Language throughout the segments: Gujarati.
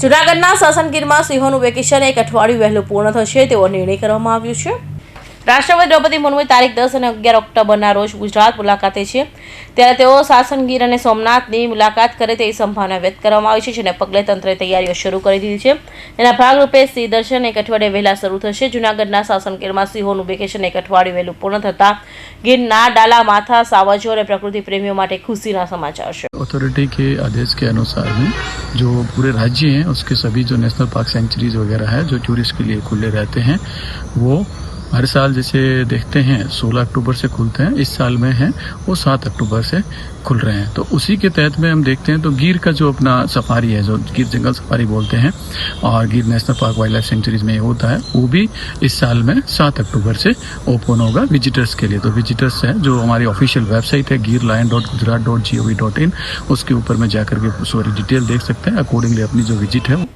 જૂનાગઢના સાસનગીરમાં સિંહોનું વેકેશન એક અઠવાડિયું વહેલું પૂર્ણ થશે તેવો નિર્ણય કરવામાં આવ્યો છે. રાષ્ટ્રપતિ દ્રૌપદી મુર્મુ તારીખ દસ અને અગિયાર ઓક્ટોબરના રોજ ગુજરાત મુલાકાતે છે ત્યારે તેઓ સાસનગીર અને સોમનાથની મુલાકાત કરે તેવી સંભાવના વ્યક્ત કરવામાં આવી છે જેને પગલે તંત્રે તૈયારીઓ શરૂ કરી દીધી છે એના ભાગરૂપે સિંહ દર્શન એક અઠવાડિયે વહેલા શરૂ થશે જૂનાગઢના સાસનગીરમાં સિંહોનું વેકેશન એક અઠવાડિયું વહેલું પૂર્ણ થતાં ગીરના ડાલા માથા સાવજો અને પ્રકૃતિ પ્રેમીઓ માટે ખુશીના સમાચાર છે अथॉरिटी के आदेश के अनुसार में जो पूरे राज्य हैं उसके सभी जो नेशनल पार्क सेंचुरीज वगैरह है जो टूरिस्ट के लिए खुले रहते हैं वो हर साल जैसे देखते हैं 16 अक्टूबर से खुलते हैं, इस साल में है, वो 7 अक्टूबर से खुल रहे हैं। तो उसी के तहत में हम देखते हैं तो गिर का जो अपना सफारी है, जो गिर जंगल सफारी बोलते हैं, और Gir national park wildlife sanctuaries में होता है, वो भी इस साल में 7 अक्टूबर से ओपन होगा विजिटर्स के लिए। तो विजिटर्स है, जो हमारी ऑफिशियल वेबसाइट है Gir lion dot Gujarat dot G O V dot in उसके ऊपर में जाकर के सारी डिटेल देख सकते हैं अकॉर्डिंगली अपनी जो विज़िट है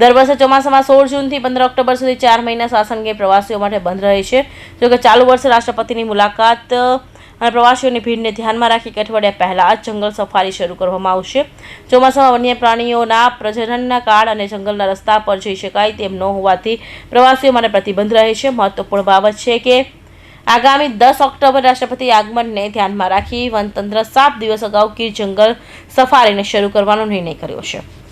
દર વર્ષે ચોમાસામાં સોળ જૂનથી પંદર ઓક્ટોબર સુધી ચાર મહિના શાસનગીર પ્રવાસીઓ માટે બંધ રહે છે. જોકે ચાલુ વર્ષે રાષ્ટ્રપતિની મુલાકાત અને પ્રવાસીઓની ભીડને ધ્યાનમાં રાખી એક અઠવાડિયા પહેલાં જ જંગલ સફારી શરૂ કરવામાં આવશે. ચોમાસામાં વન્ય પ્રાણીઓના પ્રજનનના કાળ અને જંગલના રસ્તા પર જઈ શકાય તેમ ન હોવાથી પ્રવાસીઓ માટે પ્રતિબંધ રહે છે. મહત્વપૂર્ણ બાબત છે કે આગામી દસ ઓક્ટોબર રાષ્ટ્રપતિ આગમનને ધ્યાનમાં રાખી વનતંત્ર સાત દિવસ અગાઉ ગીર જંગલ સફારીને શરૂ કરવાનો નિર્ણય કર્યો છે.